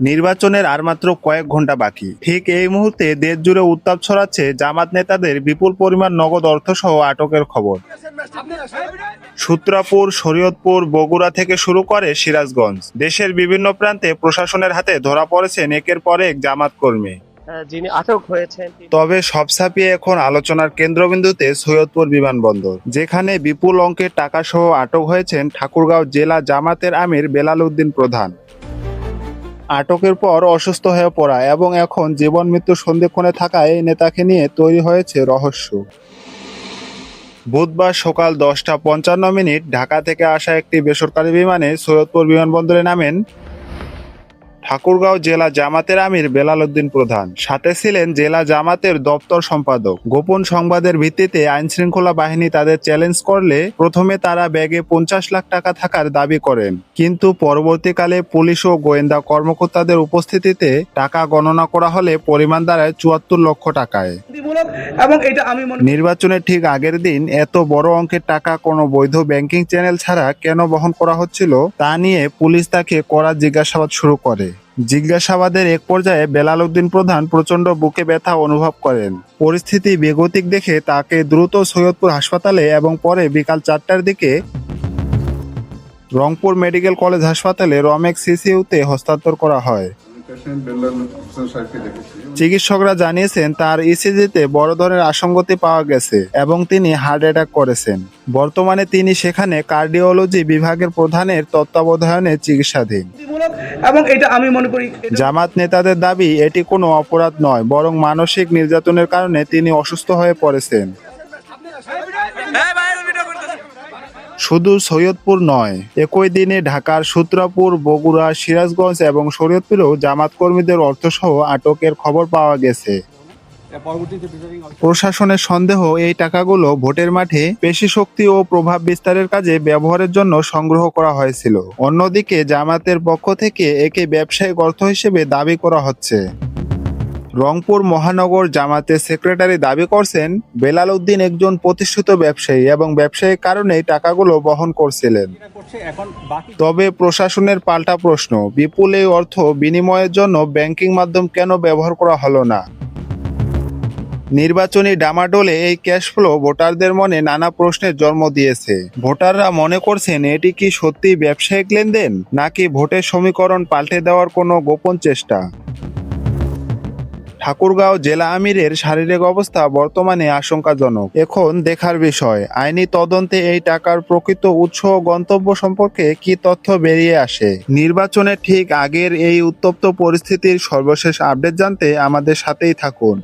নির্বাচনের আর মাত্র কয়েক ঘণ্টা বাকি। ঠিক এই মুহূর্তে দেশ জুড়ে উত্তাপ ছড়াচ্ছে জামাত নেতাদের বিপুল পরিমাণ নগদ অর্থ সহ আটকের খবর। সূত্রাপুর শরীয়তপুর বগুড়া থেকে শুরু করে সিরাজগঞ্জ। দেশের বিভিন্ন প্রান্তে প্রশাসনের হাতে ধরা পড়েছেন একের পর এক জামাত কর্মী। তবে সব ছাপিয়ে এখন আলোচনার কেন্দ্রবিন্দুতে সৈয়দপুর বিমানবন্দর, যেখানে বিপুল অঙ্কের টাকা সহ আটক হয়েছেন ঠাকুরগাঁও জেলা জামাতের আমির বেলাল উদ্দিন প্রধান। আটকের পর অসুস্থ হয়ে পড়া এবং এখন জীবন মৃত্যু সন্ধিক্ষণে থাকা এই নেতাকে নিয়ে তৈরি হয়েছে রহস্য। বুধবার সকাল দশটা পঞ্চান্ন মিনিট ঢাকা থেকে আসা একটি বেসরকারি বিমানে সৈয়দপুর বিমানবন্দরে নামেন ঠাকুরগাঁও জেলা জামাতের আমির বেলাল উদ্দিন প্রধান। সাথে ছিলেন জেলা জামাতের দপ্তর সম্পাদক। গোপন সংবাদের ভিত্তিতে আইন শৃঙ্খলা বাহিনী তাদের চ্যালেঞ্জ করলে প্রথমে তারা ব্যাগে পঞ্চাশ লাখ টাকা থাকার দাবি করেন। কিন্তু পরবর্তীকালে পুলিশ ও গোয়েন্দা কর্মকর্তাদের উপস্থিতিতে টাকা গণনা করা হলে পরিমাণ দাঁড়ায় চুয়াত্তর লক্ষ টাকায়। এবং এটা আমি নির্বাচনের ঠিক আগের দিন এত বড় অঙ্কের টাকা কোনো বৈধ ব্যাংকিং চ্যানেল ছাড়া কেন বহন করা হচ্ছিল তা নিয়ে পুলিশ তাকে কড়া জিজ্ঞাসাবাদ শুরু করে। জিজ্ঞাসাবাদের এক পর্যায়ে বেলাল উদ্দিন প্রধান প্রচণ্ড বুকে ব্যথা অনুভব করেন। পরিস্থিতি বেগতিক দেখে তাকে দ্রুত সৈয়দপুর হাসপাতালে এবং পরে বিকাল চারটার দিকে রংপুর মেডিকেল কলেজ হাসপাতালে রমেক সিসিউতে হস্তান্তর করা হয়। চিকিৎসকরা জানিয়েছেন তার ইসিজিতে বড় ধরনের আসঙ্গতি পাওয়া গেছে এবং তিনি হার্ট অ্যাটাক করেছেন। বর্তমানে তিনি সেখানে কার্ডিওলজি বিভাগের প্রধানের তত্ত্বাবধানে চিকিৎসাধীন। এবং এটা আমি মনে করি জামাত নেতাদের দাবি এটি কোনো অপরাধ নয় বরং মানসিক নির্যাতনের কারণে তিনি অসুস্থ হয়ে পড়েছেন। শুধু সৈয়দপুর নয়, একই দিনে ঢাকার সূত্রাপুর, বগুড়া, সিরাজগঞ্জ এবং শরীয়তপুরেও জামাত কর্মীদের অর্থসহ আটকের খবর পাওয়া গেছে। প্রশাসনের সন্দেহ এই টাকাগুলো ভোটের মাঠে পেশি শক্তি ও প্রভাব বিস্তারের কাজে ব্যবহারের জন্য সংগ্রহ করা হয়েছিল। অন্যদিকে জামাতের পক্ষ থেকে একে ব্যবসায়িক অর্থ হিসেবে দাবি করা হচ্ছে। রংপুর মহানগর জামাতে সেক্রেটারি দাবি করছেন, বেলাল উদ্দিন একজন প্রতিষ্ঠিত ব্যবসায়ী এবং ব্যবসায়িক কারণে টাকাগুলো বহন করছিলেন। তবে প্রশাসনের পাল্টা প্রশ্ন, বিপুল এই অর্থ বিনিময়ের জন্য ব্যাংকিং মাধ্যম কেন ব্যবহার করা হলো না? নির্বাচনী ডামাডোলে এই ক্যাশ ফ্লো ভোটারদের মনে নানা প্রশ্নের জন্ম দিয়েছে। ভোটাররা মনে করছেন, এটি কি সত্যি ব্যবসায়িক লেনদেন, নাকি ভোটের সমীকরণ পাল্টে দেওয়ার কোনো গোপন চেষ্টা? ঠাকুরগাঁও জেলা আমিরের শারীরিক অবস্থা বর্তমানে আশঙ্কাজনক। এখন দেখার বিষয়, আইনি তদন্তে এই টাকার প্রকৃত উৎস গন্তব্য সম্পর্কে কি তথ্য বেরিয়ে আসে? নির্বাচনের ঠিক আগের এই উত্তপ্ত পরিস্থিতির সর্বশেষ আপডেট জানতে আমাদের সাথেই থাকুন।